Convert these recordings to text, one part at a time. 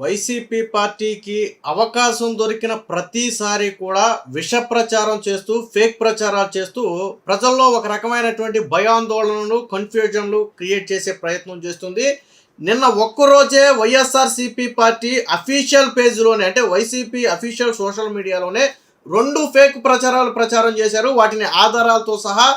YCP పార్టీకి అవకాశం దొరికిన ప్రతిసారి కూడా విష ప్రచారం చేస్తూ ఫేక్ ప్రచారాలు చేస్తూ ప్రజల్లో ఒక రకమైనటువంటి భయాందోళనలు కన్ఫ్యూజన్లు క్రియేట్ చేసే ప్రయత్నం చేస్తుంది. నిన్న ఒక్కరోజే వైఎస్ఆర్సీపీ పార్టీ అఫీషియల్ పేజ్లోనే అంటే వైసీపీ అఫీషియల్ సోషల్ మీడియాలోనే రెండు ఫేక్ ప్రచారాలు ప్రచారం చేశారు. వాటిని ఆధారాలతో సహా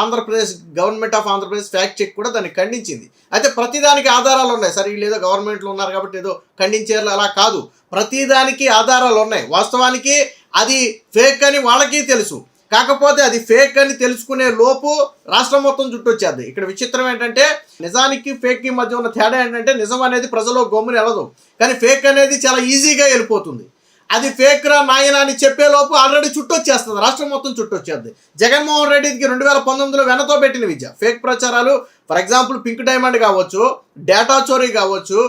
Andhra Pradesh government of Andhra Pradesh fact check కూడా దాన్ని ఖండించింది. అయితే ప్రతిదానికి ఆధారాలు ఉన్నాయి. సరే వీళ్ళు ఏదో గవర్నమెంట్లో ఉన్నారు కాబట్టి ఏదో ఖండించారు అలా కాదు. ప్రతిదానికి ఆధారాలు ఉన్నాయి. వాస్తవానికి అది ఫేక్ అని వాళ్ళకి తెలుసు. కాకపోతే అది ఫేక్ అని తెలుసుకునే లోపు రాష్ట్రం మొత్తం చుట్టొచ్చేది ఇక్కడ విచిత్రం ఏంటంటే నిజానికి ఫేక్కి మధ్య ఉన్న తేడా ఏంటంటే నిజం అనేది ప్రజలో గమ్మున వెళ్ళదు కానీ ఫేక్ అనేది చాలా ఈజీగా వెళ్ళిపోతుంది. అది ఫేక్ రా మాయన అని చెప్పే లోపు ఆల్రెడీ చుట్టొచ్చేస్తుంది. రాష్ట్రం మొత్తం చుట్టొచ్చేది. జగన్మోహన్ రెడ్డికి రెండు వేల పంతొమ్మిదిలో వెనతో పెట్టిన విద్య. ఫేక్ ప్రచారాలు ఫర్ ఎగ్జాంపుల్ పింక్ డైమండ్ కావచ్చు డేటా చోరీ కావచ్చు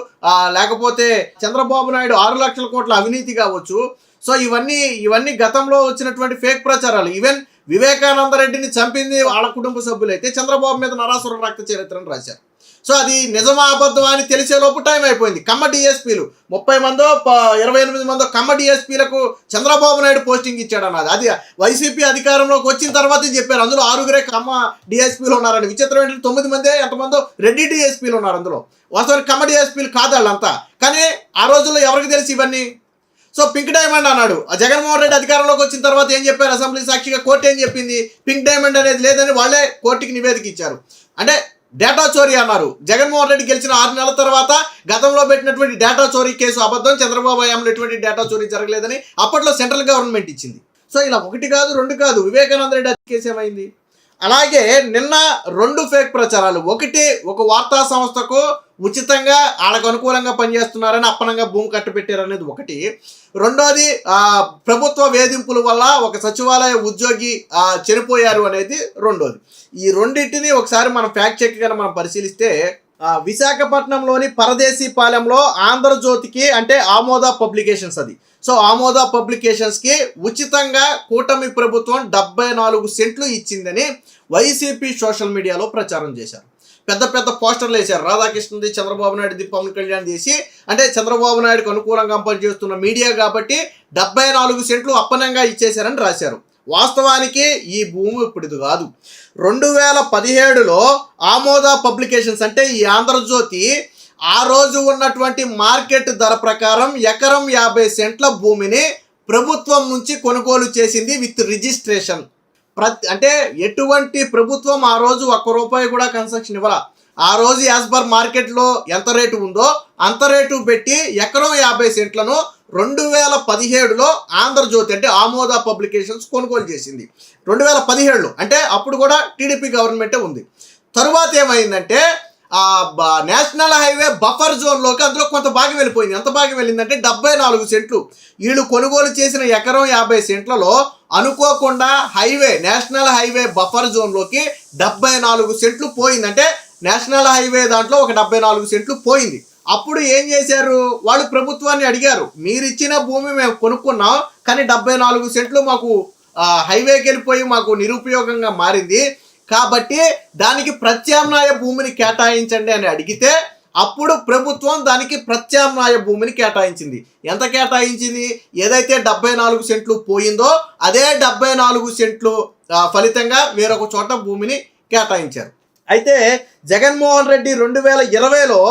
లేకపోతే చంద్రబాబు నాయుడు ఆరు లక్షల కోట్ల అవినీతి కావచ్చు. సో ఇవన్నీ ఇవన్నీ గతంలో వచ్చినటువంటి ఫేక్ ప్రచారాలు. ఈవెన్ వివేకానంద రెడ్డిని చంపింది వాళ్ళ కుటుంబ సభ్యులైతే చంద్రబాబు మీద నరాసుర రక్త చరిత్రను రాశారు. సో అది నిజమా అబద్ధమా అని తెలిసే లోపు టైం అయిపోయింది. కమ్మ డిఎస్పీలు ముప్పై మందో ప- ఇరవై ఎనిమిది మందో కమ్మ డిఎస్పీలకు చంద్రబాబు నాయుడు పోస్టింగ్ ఇచ్చాడు అన్నది అది వైసీపీ అధికారంలోకి వచ్చిన తర్వాత చెప్పారు. అందులో ఆరుగురే కమ్మ డిఎస్పీలు ఉన్నారని విచిత్రం ఏంటంటే తొమ్మిది మందే ఎంతమందో రెడ్డి డిఎస్పీలు ఉన్నారు అందులో. వాస్తవానికి కమ్మ డిఎస్పీలు కాదు వాళ్ళంతా. కానీ ఆ రోజుల్లో ఎవరికి తెలిసి ఇవన్నీ? సో పింక్ డైమండ్ అన్నాడు. ఆ జగన్మోహన్ రెడ్డి అధికారంలోకి వచ్చిన తర్వాత ఏం చెప్పారు? అసెంబ్లీ సాక్షిగా కోర్టు ఏం చెప్పింది? పింక్ డైమండ్ అనేది లేదని వాళ్ళే కోర్టుకి నివేదిక ఇచ్చారు. అంటే డేటా చోరీ అన్నారు. జగన్మోహన్ రెడ్డి గెలిచిన ఆరు నెలల తర్వాత గతంలో పెట్టినటువంటి డేటా చోరీ కేసు అబద్ధం చంద్రబాబు హయాంలో ఎటువంటి డేటా చోరీ జరగలేదని అప్పట్లో సెంట్రల్ గవర్నమెంట్ ఇచ్చింది. సో ఇలా ఒకటి కాదు రెండు కాదు. వివేకానంద రెడ్డి కేసు ఏమైంది? అలాగే నిన్న రెండు ఫేక్ ప్రచారాలు. ఒకటి ఒక వార్తా సంస్థకు ఉచితంగా వాళ్ళకు అనుకూలంగా పనిచేస్తున్నారని అప్పనంగా భూమి కట్టబెట్టారనేది ఒకటి. రెండోది ప్రభుత్వ వేధింపుల వల్ల ఒక సచివాలయ ఉద్యోగి చనిపోయారు అనేది రెండోది. ఈ రెండింటిని ఒకసారి మనం ఫ్యాక్ట్ చెక్ కనుక మనం పరిశీలిస్తే విశాఖపట్నంలోని పరదేశీ పాలెంలో ఆంధ్రజ్యోతికి అంటే ఆమోద పబ్లికేషన్స్ అది. సో ఆమోద పబ్లికేషన్స్కి ఉచితంగా కూటమి ప్రభుత్వం డెబ్బై నాలుగు సెంట్లు ఇచ్చిందని వైసీపీ సోషల్ మీడియాలో ప్రచారం చేశారు. పెద్ద పెద్ద పోస్టర్లు వేశారు. రాధాకృష్ణది చంద్రబాబు నాయుడుది పవన్ కళ్యాణ్ చేసి అంటే చంద్రబాబు నాయుడుకు అనుకూలంగా పనిచేస్తున్న మీడియా కాబట్టి డెబ్బై నాలుగు సెంట్లు అప్పనంగా ఇచ్చేశారని రాశారు. వాస్తవానికి ఈ భూమి ఇప్పుడు ఇది కాదు. రెండు వేల పదిహేడులో ఆమోద పబ్లికేషన్స్ అంటే ఈ ఆంధ్రజ్యోతి ఆ రోజు ఉన్నటువంటి మార్కెట్ ధర ప్రకారం ఎకరం యాభై సెంట్ల భూమిని ప్రభుత్వం నుంచి కొనుగోలు చేసింది విత్ రిజిస్ట్రేషన్. ప్రతి అంటే ఎటువంటి ప్రభుత్వం ఆ రోజు ఒక్క రూపాయి కూడా కన్స్ట్రక్షన్ ఇవ్వాల. ఆ రోజు యాజ్ పర్ మార్కెట్లో ఎంత రేటు ఉందో అంత రేటు పెట్టి ఎకరం యాభై సెంట్లను రెండు వేల పదిహేడులో ఆంధ్రజ్యోతి అంటే ఆమోద పబ్లికేషన్స్ కొనుగోలు చేసింది. రెండు వేల పదిహేడులో అంటే అప్పుడు కూడా టీడీపీ గవర్నమెంటే ఉంది. తరువాత ఏమైందంటే ఆ బ- నేషనల్ హైవే బఫర్ జోన్లోకి అందులో కొంత భాగం వెళ్ళిపోయింది. ఎంత భాగం వెళ్ళిందంటే డెబ్బై నాలుగు సెంట్లు. వీళ్ళు కొనుగోలు చేసిన ఎకరం యాభై సెంట్లలో అనుకోకుండా హైవే నేషనల్ హైవే బఫర్ జోన్లోకి డెబ్బై నాలుగు సెంట్లు పోయిందంటే నేషనల్ హైవే దాంట్లో ఒక డెబ్బై నాలుగు సెంట్లు పోయింది. అప్పుడు ఏం చేశారు? వాళ్ళు ప్రభుత్వాన్ని అడిగారు. మీరు ఇచ్చిన భూమి మేము కొనుక్కున్నాం కానీ డెబ్బై నాలుగు సెంట్లు మాకు హైవేకి వెళ్ళిపోయి మాకు నిరుపయోగంగా మారింది. కాబట్టి దానికి ప్రత్యామ్నాయ భూమిని కేటాయించండి అని అడిగితే అప్పుడు ప్రభుత్వం దానికి ప్రత్యామ్నాయ భూమిని కేటాయించింది. ఎంత కేటాయించింది? ఏదైతే డెబ్బై నాలుగు సెంట్లు పోయిందో అదే డెబ్బై నాలుగు సెంట్లు ఫలితంగా వేరొక చోట భూమిని కేటాయించారు. అయితే జగన్మోహన్ రెడ్డి రెండు వేల ఇరవైలో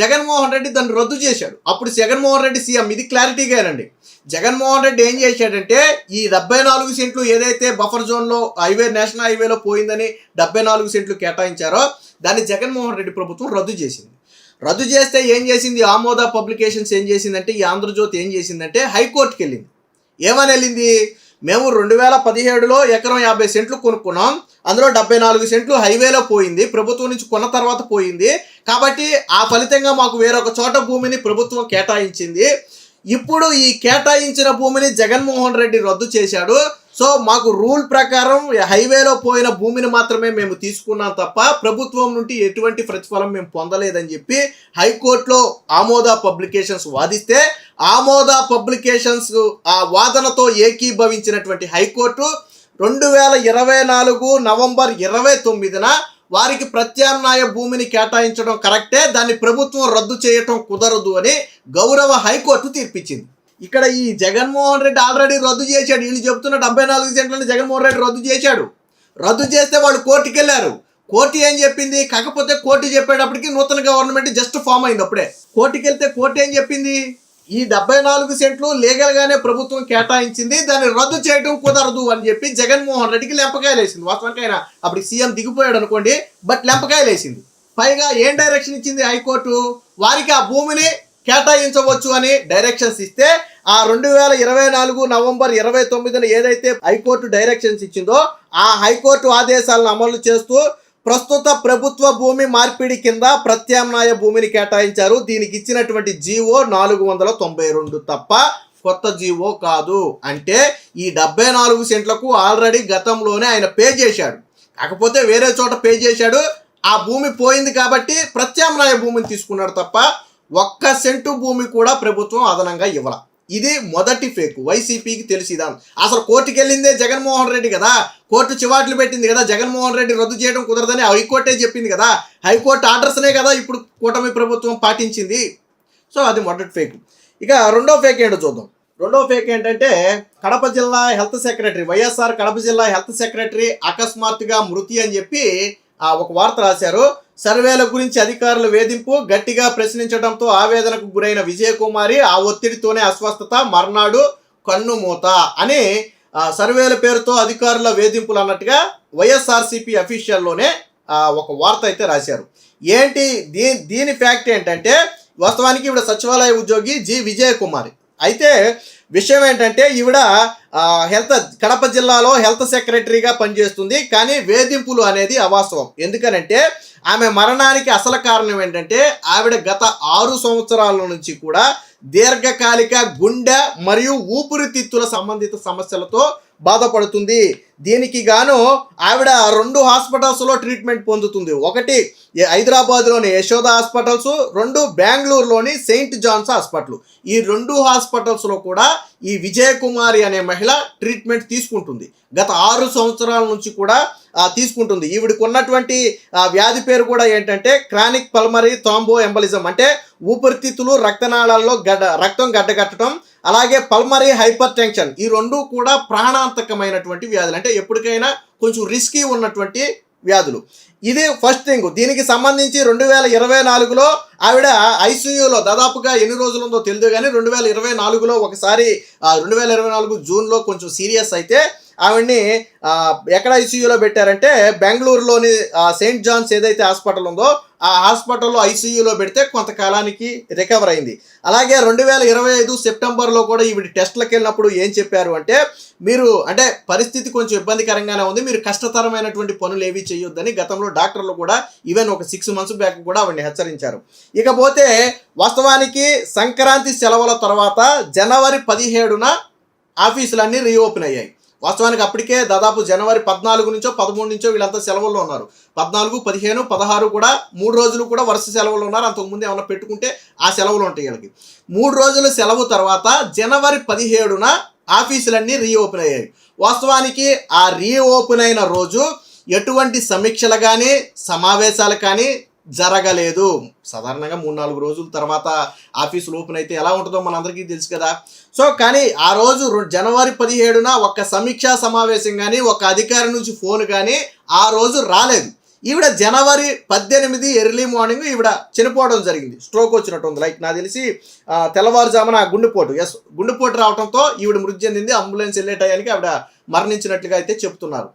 జగన్మోహన్ రెడ్డి దాన్ని రద్దు చేశాడు. అప్పుడు జగన్మోహన్ రెడ్డి సీఎం. ఇది క్లారిటీగా రండి. జగన్మోహన్ రెడ్డి ఏం చేశాడంటే ఈ డెబ్బై నాలుగు సెంట్లు ఏదైతే బఫర్ జోన్లో హైవే నేషనల్ హైవేలో పోయిందని డెబ్బై నాలుగు సెంట్లు కేటాయించారో దాన్ని జగన్మోహన్ రెడ్డి ప్రభుత్వం రద్దు చేసింది. రద్దు చేస్తే ఏం చేసింది? ఆమోద పబ్లికేషన్స్ ఏం చేసిందంటే ఈ ఆంధ్రజ్యోతి ఏం చేసిందంటే హైకోర్టుకి వెళ్ళింది ఏమని వెళ్ళింది? మేము రెండు వేల పదిహేడులో ఎకరం యాభై సెంట్లు కొనుక్కున్నాం. అందులో డెబ్బై నాలుగు సెంట్లు హైవేలో పోయింది. ప్రభుత్వం నుంచి కొన్న తర్వాత పోయింది. కాబట్టి ఆ ఫలితంగా మాకు వేరొక చోట భూమిని ప్రభుత్వం కేటాయించింది. ఇప్పుడు ఈ కేటాయించిన భూమిని జగన్మోహన్ రెడ్డి రద్దు చేశాడు. సో మాకు రూల్ ప్రకారం హైవేలో పోయిన భూమిని మాత్రమే మేము తీసుకున్నాం తప్ప ప్రభుత్వం నుండి ఎటువంటి ప్రతిఫలం మేము పొందలేదని చెప్పి హైకోర్టులో ఆమోద పబ్లికేషన్స్ వాదిస్తే ఆమోద పబ్లికేషన్స్ ఆ వాదనతో ఏకీభవించినటువంటి హైకోర్టు రెండు వేల ఇరవై నాలుగు నవంబర్ ఇరవై తొమ్మిదిన వారికి ప్రత్యామ్నాయ భూమిని కేటాయించడం కరెక్టే దాన్ని ప్రభుత్వం రద్దు చేయటం కుదరదు అని గౌరవ హైకోర్టు తీర్పిచ్చింది. ఇక్కడ ఈ జగన్మోహన్ రెడ్డి ఆల్రెడీ రద్దు చేశాడు. వీళ్ళు చెప్తున్న డెబ్బై నాలుగు సెంట్లను జగన్మోహన్ రెడ్డి రద్దు చేశాడు. రద్దు చేస్తే వాళ్ళు కోర్టుకి వెళ్ళారు కోర్టు ఏం చెప్పింది? కాకపోతే కోర్టు చెప్పేటప్పటికి నూతన గవర్నమెంట్ జస్ట్ ఫామ్ అయింది అప్పుడే. కోర్టుకి వెళ్తే కోర్టు ఏం చెప్పింది? ఈ డెబ్బై నాలుగు సెంట్లు లీగల్ గానే ప్రభుత్వం కేటాయించింది. దాన్ని రద్దు చేయడం కుదరదు అని చెప్పి జగన్మోహన్ రెడ్డికి లెంపకాయలు వేసింది. వాస్తవానికి ఆయన అప్పుడు సీఎం దిగిపోయాడు అనుకోండి బట్ లెంపకాయలు వేసింది. పైగా ఏం డైరెక్షన్ ఇచ్చింది హైకోర్టు? వారికి ఆ భూమిని కేటాయించవచ్చు అని డైరెక్షన్స్ ఇస్తే ఆ రెండు వేల ఇరవై నాలుగు నవంబర్ ఇరవై తొమ్మిదిన ఏదైతే హైకోర్టు డైరెక్షన్స్ ఇచ్చిందో ఆ హైకోర్టు ఆదేశాలను అమలు చేస్తూ ప్రస్తుత ప్రభుత్వ భూమి మార్పిడి కింద ప్రత్యామ్నాయ భూమిని కేటాయించారు. దీనికి ఇచ్చినటువంటి జీవో నాలుగు వందల తొంభై రెండు తప్ప కొత్త జీవో కాదు. అంటే ఈ డెబ్బై నాలుగు సెంట్లకు ఆల్రెడీ గతంలోనే ఆయన పే చేశాడు. కాకపోతే వేరే చోట పే చేశాడు. ఆ భూమి పోయింది కాబట్టి ప్రత్యామ్నాయ భూమిని తీసుకున్నాడు తప్ప ఒక్క సెంటు భూమి కూడా ప్రభుత్వం అదనంగా ఇవ్వల. ఇది మొదటి ఫేక్. వైసీపీకి తెలిసిదా. అసలు కోర్టుకి వెళ్ళిందే జగన్మోహన్ రెడ్డి కదా? కోర్టు చివాట్లు పెట్టింది కదా? జగన్మోహన్ రెడ్డి రద్దు చేయడం కుదరదని హైకోర్టే చెప్పింది కదా? హైకోర్టు ఆర్డర్స్నే కదా ఇప్పుడు కూటమి ప్రభుత్వం పాటించింది? సో అది మొదటి ఫేక్. ఇక రెండో ఫేక్ ఏంటో చూద్దాం. రెండో ఫేక్ ఏంటంటే కడప జిల్లా హెల్త్ సెక్రటరీ వైఎస్ఆర్ కడప జిల్లా హెల్త్ సెక్రటరీ అకస్మాత్తుగా మృతి అని చెప్పి ఒక వార్త రాశారు. సర్వేల గురించి అధికారుల వేధింపు గట్టిగా ప్రశ్నించడంతో ఆవేదనకు గురైన విజయకుమారి ఆ ఒత్తిడితోనే అస్వస్థత మర్నాడు కన్నుమూత అని సర్వేల పేరుతో అధికారుల వేధింపులు అన్నట్టుగా వైఎస్ఆర్సీపీ అఫీషియల్లోనే ఒక వార్త అయితే రాశారు. ఏంటి? దీ దీని ఫ్యాక్ట్ ఏంటంటే వాస్తవానికి ఈవిడ సచివాలయ ఉద్యోగి జి విజయకుమారి. అయితే విషయం ఏంటంటే ఈవిడ హెల్త్ కడప జిల్లాలో హెల్త్ సెక్రటరీగా పనిచేస్తుంది కానీ వేధింపులు అనేది అవాస్తవం. ఎందుకనంటే ఆమె మరణానికి అసలు కారణం ఏంటంటే ఆవిడ గత ఆరు సంవత్సరాల నుంచి కూడా దీర్ఘకాలిక గుండె మరియు ఊపిరితిత్తుల సంబంధిత సమస్యలతో బాధపడుతుంది. దీనికి గాను ఆవిడ రెండు హాస్పిటల్స్లో ట్రీట్మెంట్ పొందుతుంది. ఒకటి హైదరాబాద్లోని యశోద హాస్పిటల్స్ రెండు బెంగళూరులోని సెయింట్ జాన్స్ హాస్పిటల్. ఈ రెండు హాస్పిటల్స్లో కూడా ఈ విజయకుమారి అనే మహిళ ట్రీట్మెంట్ తీసుకుంటుంది. గత ఆరు సంవత్సరాల నుంచి కూడా తీసుకుంటుంది. ఈవిడికి ఉన్నటువంటి వ్యాధి పేరు కూడా ఏంటంటే క్రానిక్ పల్మరీ థాంబో ఎంబలిజం అంటే ఊపిరితిత్తులు రక్తనాళాల్లో గడ్డ రక్తం గడ్డగట్టడం అలాగే పల్మరీ హైపర్ టెన్షన్ ఈ రెండు కూడా ప్రాణాంతకమైనటువంటి వ్యాధులు. అంటే ఎప్పటికైనా కొంచెం రిస్కీ ఉన్నటువంటి వ్యాధులు. ఇది ఫస్ట్ థింగ్ దీనికి సంబంధించి రెండు వేల ఇరవై నాలుగులో ఆవిడ ఐసీయూలో దాదాపుగా ఎన్ని రోజులు ఉందో తెలియదు కానీ రెండు వేల ఇరవై నాలుగులో ఒకసారి రెండు వేల ఇరవై నాలుగు జూన్లో కొంచెం సీరియస్ అయితే ఆవిడ్ని ఎక్కడ ఐసీయూలో పెట్టారంటే బెంగళూరులోని సెయింట్ జాన్స్ ఏదైతే హాస్పిటల్ ఉందో ఆ హాస్పిటల్లో ఐసీయూలో పెడితే కొంతకాలానికి రికవర్ అయింది. అలాగే రెండు వేల ఇరవై ఐదు సెప్టెంబర్లో కూడా ఈవిడ టెస్ట్లకు వెళ్ళినప్పుడు ఏం చెప్పారు అంటే మీరు అంటే పరిస్థితి కొంచెం ఇబ్బందికరంగానే ఉంది మీరు కష్టతరమైనటువంటి పనులు ఏవి చేయొద్దని గతంలో డాక్టర్లు కూడా ఈవెన్ ఒక సిక్స్ మంత్స్ బ్యాక్ కూడా ఆవిడని హెచ్చరించారు. ఇకపోతే వాస్తవానికి సంక్రాంతి సెలవుల తర్వాత జనవరి పదిహేడున ఆఫీసులన్నీ రీఓపెన్ అయ్యాయి. వాస్తవానికి అప్పటికే దాదాపు జనవరి పద్నాలుగు నుంచో పదమూడు నుంచో వీళ్ళంతా సెలవుల్లో ఉన్నారు. పద్నాలుగు పదిహేను పదహారు కూడా మూడు రోజులు కూడా వరుస సెలవులు ఉన్నారు. అంతకుముందు ఏమైనా పెట్టుకుంటే ఆ సెలవులు ఉంటాయి వీళ్ళకి. మూడు రోజుల సెలవు తర్వాత జనవరి పదిహేడున ఆఫీసులన్నీ రీఓపెన్ అయ్యాయి. వాస్తవానికి ఆ రీఓపెన్ అయిన రోజు ఎటువంటి సమీక్షలు కానీ సమావేశాలు కానీ జరగలేదు. సాధారణంగా మూడు నాలుగు రోజుల తర్వాత ఆఫీసులు ఓపెన్ అయితే ఎలా ఉంటుందో మనందరికీ తెలుసు కదా. సో కానీ ఆ రోజు జనవరి పదిహేడున ఒక సమీక్షా సమావేశం కానీ ఒక అధికారి నుంచి ఫోన్ కానీ ఆ రోజు రాలేదు. ఈవిడ జనవరి పద్దెనిమిది ఎర్లీ మార్నింగ్ ఈవిడ చనిపోవడం జరిగింది. స్ట్రోక్ వచ్చినట్టు ఉంది. లైక్ నాకు తెలిసి తెల్లవారుజామున గుండెపోటు ఎస్ గుండెపోటు రావడంతో ఈవిడ మృతి చెందింది. అంబులెన్స్ వెళ్ళే టయానికి ఆవిడ మరణించినట్లుగా అయితే చెప్తున్నారు.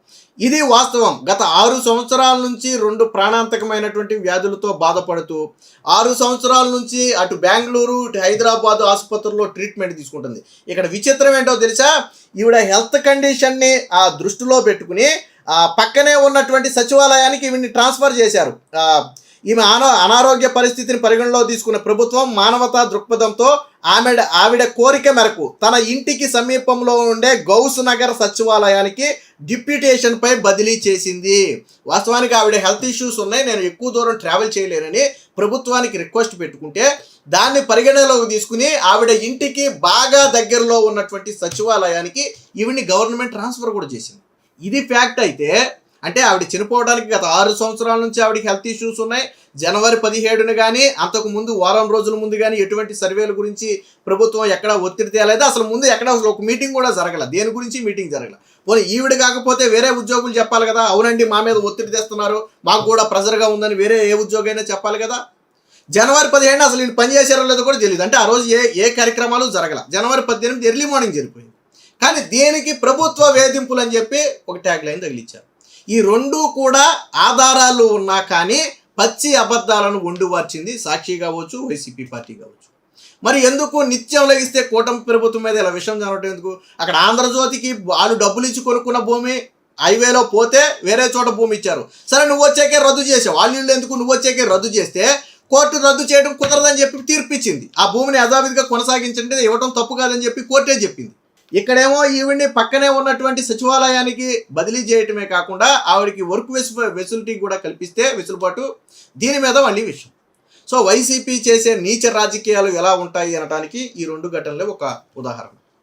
ఇది వాస్తవం. గత ఆరు సంవత్సరాల నుంచి రెండు ప్రాణాంతకమైనటువంటి వ్యాధులతో బాధపడుతూ ఆరు సంవత్సరాల నుంచి అటు బెంగళూరు హైదరాబాద్ ఆసుపత్రుల్లో ట్రీట్మెంట్ తీసుకుంటుంది. ఇక్కడ విచిత్రం ఏంటో తెలుసా? ఈవిడ హెల్త్ కండిషన్ని ఆ దృష్టిలో పెట్టుకుని పక్కనే ఉన్నటువంటి సచివాలయానికి ఈవిని ట్రాన్స్ఫర్ చేశారు. ఈమె అనా అనారోగ్య పరిస్థితిని పరిగణలో తీసుకున్న ప్రభుత్వం మానవతా దృక్పథంతో ఆమె ఆవిడ కోరిక మేరకు తన ఇంటికి సమీపంలో ఉండే గౌస్ నగర్ సచివాలయానికి డిప్యూటేషన్ పై బదిలీ చేసింది. వాస్తవానికి ఆవిడ హెల్త్ ఇష్యూస్ ఉన్నాయి నేను ఎక్కువ దూరం ట్రావెల్ చేయలేనని ప్రభుత్వానికి రిక్వెస్ట్ పెట్టుకుంటే దాన్ని పరిగణలోకి తీసుకుని ఆవిడ ఇంటికి బాగా దగ్గరలో ఉన్నటువంటి సచివాలయానికి ఈవిని గవర్నమెంట్ ట్రాన్స్ఫర్ కూడా చేసింది. ఇది ఫ్యాక్ట్ అయితే అంటే ఆవిడ చనిపోవడానికి గత ఆరు సంవత్సరాల నుంచి ఆవిడకి హెల్త్ ఇష్యూస్ ఉన్నాయి. జనవరి పదిహేడున కానీ అంతకు ముందు వారం రోజుల ముందు కానీ ఎటువంటి సర్వేల గురించి ప్రభుత్వం ఎక్కడ ఒత్తిడి తేలేదు. అసలు ముందు ఎక్కడ ఒక మీటింగ్ కూడా జరగల. దేని గురించి మీటింగ్ జరగల? పోనీ ఈవిడ కాకపోతే వేరే ఉద్యోగులు చెప్పాలి కదా అవునండి మా మీద ఒత్తిడి తెస్తున్నారు మాకు కూడా ప్రెజర్గా ఉందని వేరే ఏ ఉద్యోగైనా చెప్పాలి కదా? జనవరి పదిహేను అసలు వీళ్ళు పని చేశారో లేదో కూడా తెలియదు అంటే ఆ రోజు ఏ ఏ కార్యక్రమాలు జరగల. జనవరి పద్దెనిమిది ఎర్లీ మార్నింగ్ జరిగిపోయింది. కానీ దీనికి ప్రభుత్వ వేధింపులు అని చెప్పి ఒక ట్యాగ్ లైన్ తగిలిచ్చారు. ఈ రెండు కూడా ఆధారాలు ఉన్నా కానీ పచ్చి అబద్ధాలను వండివార్చింది సాక్షి కావచ్చు వైసీపీ పార్టీ కావచ్చు. మరి ఎందుకు నిత్యం లగిస్తే కూటమి ప్రభుత్వం మీద ఇలా విషయం జరగటం ఎందుకు? అక్కడ ఆంధ్రజ్యోతికి వాళ్ళు డబ్బులు ఇచ్చి కొనుక్కున్న భూమి హైవేలో పోతే వేరే చోట భూమి ఇచ్చారు. సరే నువ్వు వచ్చాకే రద్దు చేసావు. వాళ్ళు ఎందుకు నువ్వు వచ్చాకే రద్దు చేస్తే కోర్టు రద్దు చేయడం కుదరదని చెప్పి తీర్పిచ్చింది. ఆ భూమిని యథావిధిగా కొనసాగించండి ఇవ్వడం తప్పు కాదని చెప్పి కోర్టే చెప్పింది. ఇక్కడేమో ఈవిడ్ని పక్కనే ఉన్నటువంటి సచివాలయానికి బదిలీ చేయటమే కాకుండా ఆవిడకి వర్క్ వెసు వెసులిటీ కూడా కల్పిస్తే వెసులుబాటు దీని మీద మళ్ళీ విషయం. సో వైసీపీ చేసే నీచ రాజకీయాలు ఎలా ఉంటాయి అనడానికి ఈ రెండు ఘటనలే ఒక ఉదాహరణ.